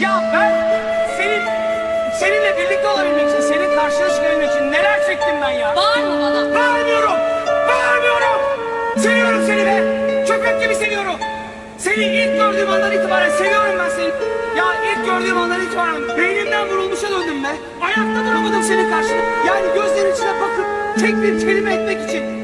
Ya ben senin seninle birlikte olabilmek için, senin karşına çıkabilmek için neler çektim ben ya? Bağırma bana. Bağırmıyorum! Bağırmıyorum! Seviyorum seni be! Köpek gibi seviyorum! Seni ilk gördüğüm andan itibaren seviyorum ben seni. Ya ilk gördüğüm andan itibaren beynimden vurulmuşa döndüm be. Ayakta duramadım senin karşında. Yani gözlerin içine bakıp tek bir kelime etmek için.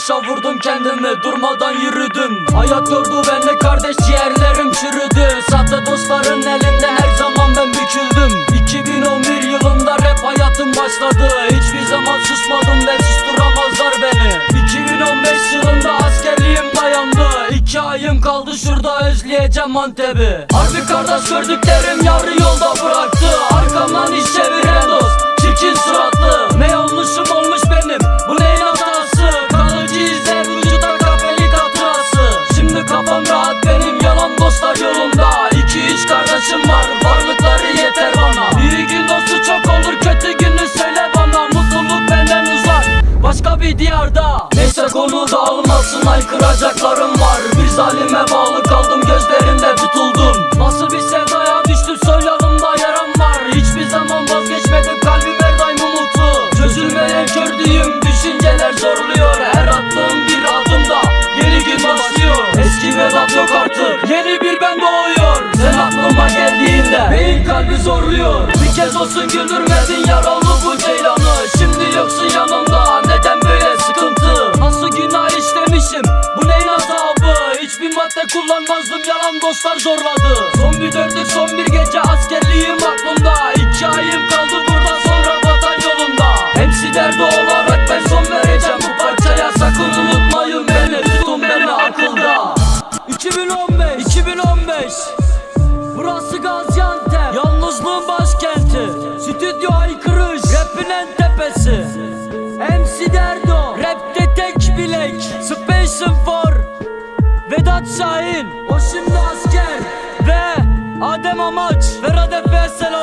Yokuşa vurdum kendimi durmadan yürüdüm. Hayat yordu beni kardeş ciğerlerim çürüdü. Sahte dostların elinde her zaman ben büküldüm. 2011 yılında rap hayatım başladı. Hiçbir zaman susmadım ve susturamazlar beni. 2015 yılında askerliğim dayandı. İki ayım kaldı şurada özleyeceğim Antep'i. Harbi kardeş gördüklerim yarı yolda bıraktı. Arkamdan iş konu dağılmasın aykıracaklarım var. Bir zalime bağlı kaldım. Gözlerimde tutuldum. Nasıl bir sevdaya düştüm? Soylarımda yaram var. Hiçbir zaman vazgeçmedim. Kalbim her daim umutlu. Çözülmeyen kördüğüm düşünceler zorluyor. Her attığım bir adımda yeni gün başlıyor. Eski Vedat yok artık. Yeni bir ben doğuyor. Sen aklıma geldiğinde beyin kalbi zorluyor. Bir kez olsun güldürmedin yaralı bu ceylanı Hiçbir madde kullanmazdım yalan dostlar zorladı. Son bir dörtlük son bir gece askerliğim aklımda İki ayım kaldı burada sonra vatan yolunda Hepsi derdi olarak ben son vereceğim. Bu parçaya Sakın unutmayın beni tutun beni akılda. 2015 2015 Burası Gaziantep Yalnızlığın başkenti. Stüdyo aykırış Rap'in en tepesi. MC Derdo Rap'te tek bilek. Space'ın for Murat Şahin. O şimdi asker Ve Adem Amaç Ve Radef Vesselam